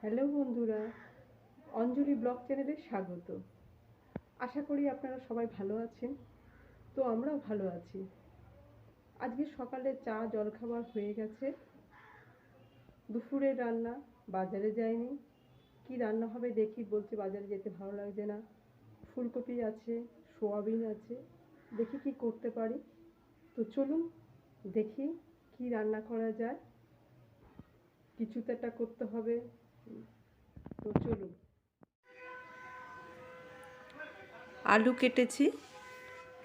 Hello বন্ধুরা, অঞ্জলি blog চ্যানেলে স্বাগত। আশা করি আপনারা সবাই ভালো আছেন। তো আমরাও ভালো আছি। আজকে সকালে চা জলখাবার হয়ে গেছে। দুপুরের রান্না, বাজারে যায়নি কি রান্না হবে দেখি, বলছে বাজারে যেতে ভালো লাগছে না। ফুলকপি আছে, সোয়াবিন আছে, দেখি কি করতে পারি। তো চলুন দেখি কি রান্না করা যায়। কিছু তো একটা করতে হবে। তো চলুন। আলু কেটেছি।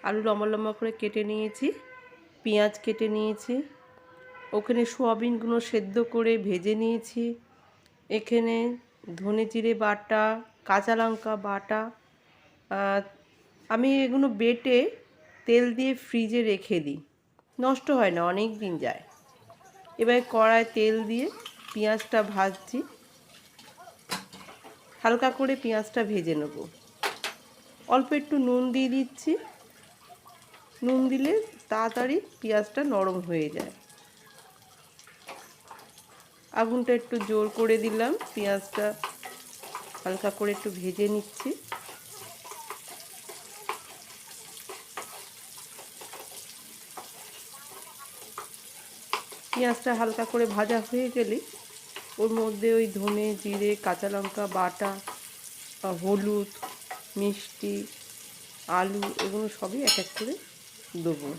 আলু লম্বা লম্বা করে কেটে নিয়েছি। পেঁয়াজ কেটে নিয়েছি। ওখানে সোয়াবিনগুলো সেদ্ধ করে ভেজে নিয়েছি। এখানে ধনে জিরে বাটা, কাঁচা লঙ্কা বাটা আমি এগুলো বেটে তেল দিয়ে ফ্রিজে রেখে দিই। নষ্ট হয় না, অনেক দিন যায়। এবার কড়ায় তেল দিয়ে পেঁয়াজটা ভাজছি। হালকা করে পেঁয়াজটা ভেজে নেব। অল্প একটু নুন দিয়ে দিচ্ছি। নুন দিলে তাড়াতাড়ি পেঁয়াজটা নরম হয়ে যায়। আগুনটা একটু জোর করে দিলাম। পেঁয়াজটা হালকা করে একটু ভেজে নিচ্ছি। পেঁয়াজটা হালকা করে ভাজা হয়ে গেলে ওর মধ্যে ওই ধনে, জিরে, কাঁচা লঙ্কা, বাটা হলুদ, মিষ্টি, আলু, এগুলো সবই এক এক করে দেবো।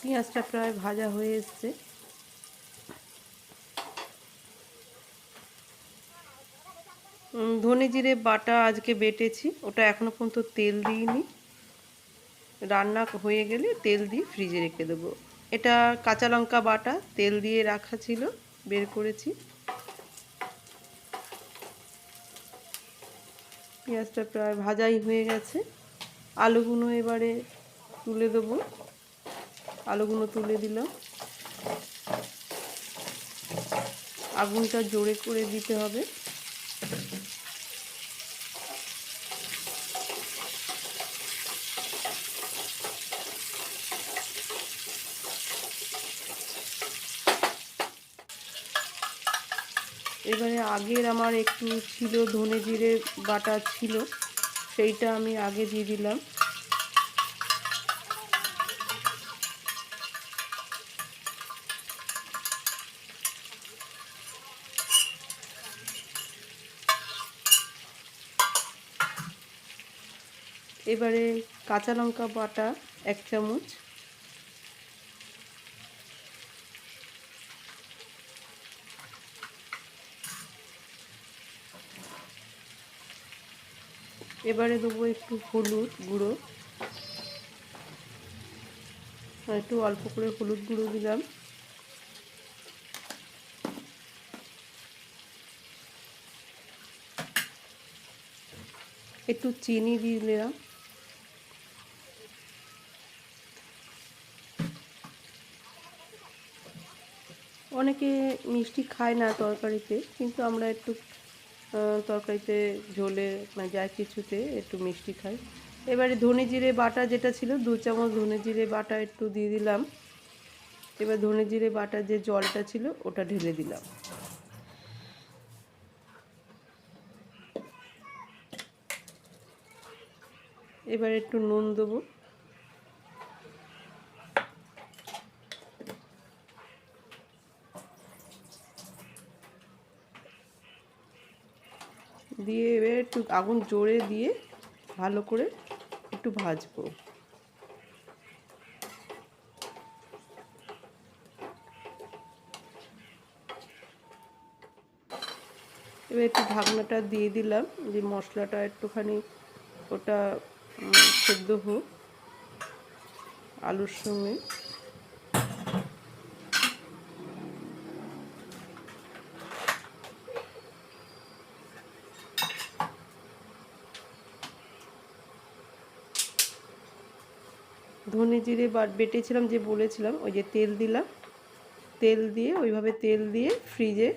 পেঁয়াজটা প্রায় ভাজা হয়ে এসছে। ধনে জিরে বাটা আজকে বেটেছি। ওটা এখনও পর্যন্ত তেল দিইনি। রান্না হয়ে গেলে তেল দিয়ে ফ্রিজে রেখে দেবো। এটা কাঁচা লঙ্কা বাটা, তেল দিয়ে রাখা ছিল, বের করেছি। পেঁয়াজটা প্রায় ভাজাই হয়ে গেছে। আলুগুলো এবারে তুলে দেবো। আলুগুলো তুলে দিলাম। আগুনটা জোরে করে দিতে হবে। এবারে আগের আমার একটু ছিল ধনে জিরে বাটা ছিল, সেইটা আমি আগে দিয়ে দিলাম। এবারে কাঁচা লঙ্কা বাটা এক চামচ। এবারে দেবো একটু হলুদ গুঁড়ো। একটু অল্প করে হলুদ গুঁড়ো দিলাম। একটু চিনি দিয়ে দিলাম। অনেকে মিষ্টি খায় না তরকারিতে, কিন্তু আমরা একটু তরকারিতে ঝোলে মানে যা কিছুতে একটু মিষ্টি খাই। এবারে ধনে জিরে বাটা যেটা ছিল, দু চামচ ধনে জিরে বাটা একটু দিয়ে দিলাম। এবার ধনে জিরে বাটার যে জলটা ছিল, ওটা ঢেলে দিলাম। এবার একটু নুন দেবো। দিয়ে এবার একটু আগুন জোরে দিয়ে ভালো করে একটু ভাজবো। এবার একটু ঢাকনাটা দিয়ে দিলাম যে মশলাটা একটুখানি ওটা সেদ্ধ হোক আলুর সঙ্গে। ধনে জিরে বেটেছিলাম যে বলেছিলাম, ওই যে তেল দিলাম। তেল দিয়ে ওইভাবে তেল দিয়ে ফ্রিজে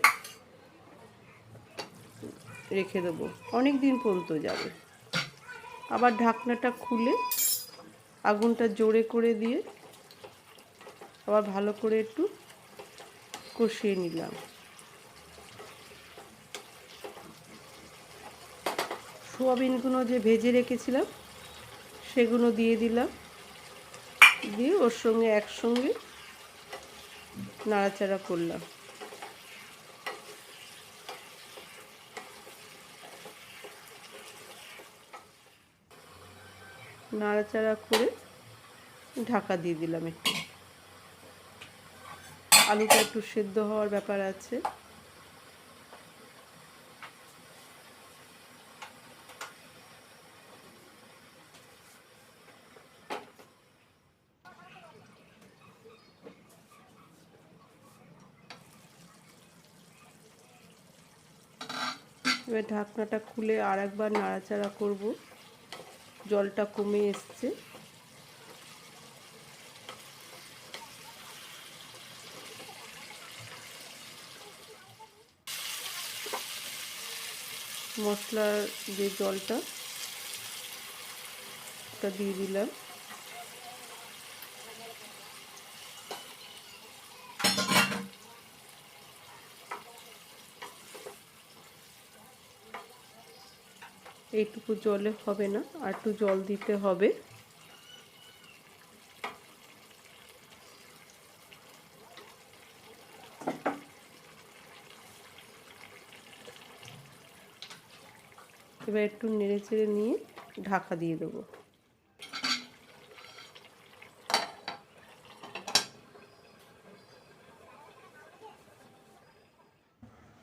রেখে দেবো। অনেক দিন পর্যন্ত যাবে। আবার ঢাকনাটা খুলে আগুনটা জোরে করে দিয়ে আবার ভালো করে একটু কষিয়ে নিলাম। সোয়াবিনগুলো যে ভেজে রেখেছিলাম, সেগুলো দিয়ে দিলাম। দিয়ে ওর সঙ্গে একসঙ্গে নাড়াচাড়া করলাম। নাড়াচাড়া করে ঢাকা দিয়ে দিলাম একটু। আলুটা একটু সেদ্ধ হওয়ার ব্যাপার আছে। এবার ঢাকনাটা খুলে আর একবার নাড়াচাড়া করব। জলটা কমে এসছে। মশলার যে জলটা দিয়ে দিলাম। এইটুকু জলে হবে না, আর একটু জল দিতে হবে। এবার একটু নেড়ে চেড়ে নিয়ে ঢাকা দিয়ে দেবো।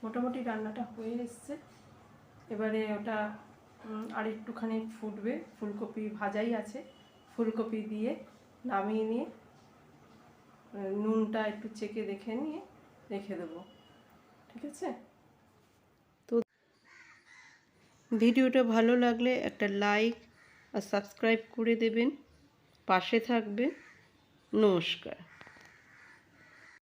মোটামুটি রান্নাটা হয়ে এসছে। এবারে ওটা আর একটুখানি ফুটবে। ফুলকপি ভাজাই আছে। ফুলকপি দিয়ে নামিয়ে নিয়ে নুনটা একটু চেকে দেখে নিয়ে রেখে দেবো। ঠিক আছে? তো ভিডিওটা ভালো লাগলে একটা লাইক আর সাবস্ক্রাইব করে দেবেন। পাশে থাকবেন। নমস্কার।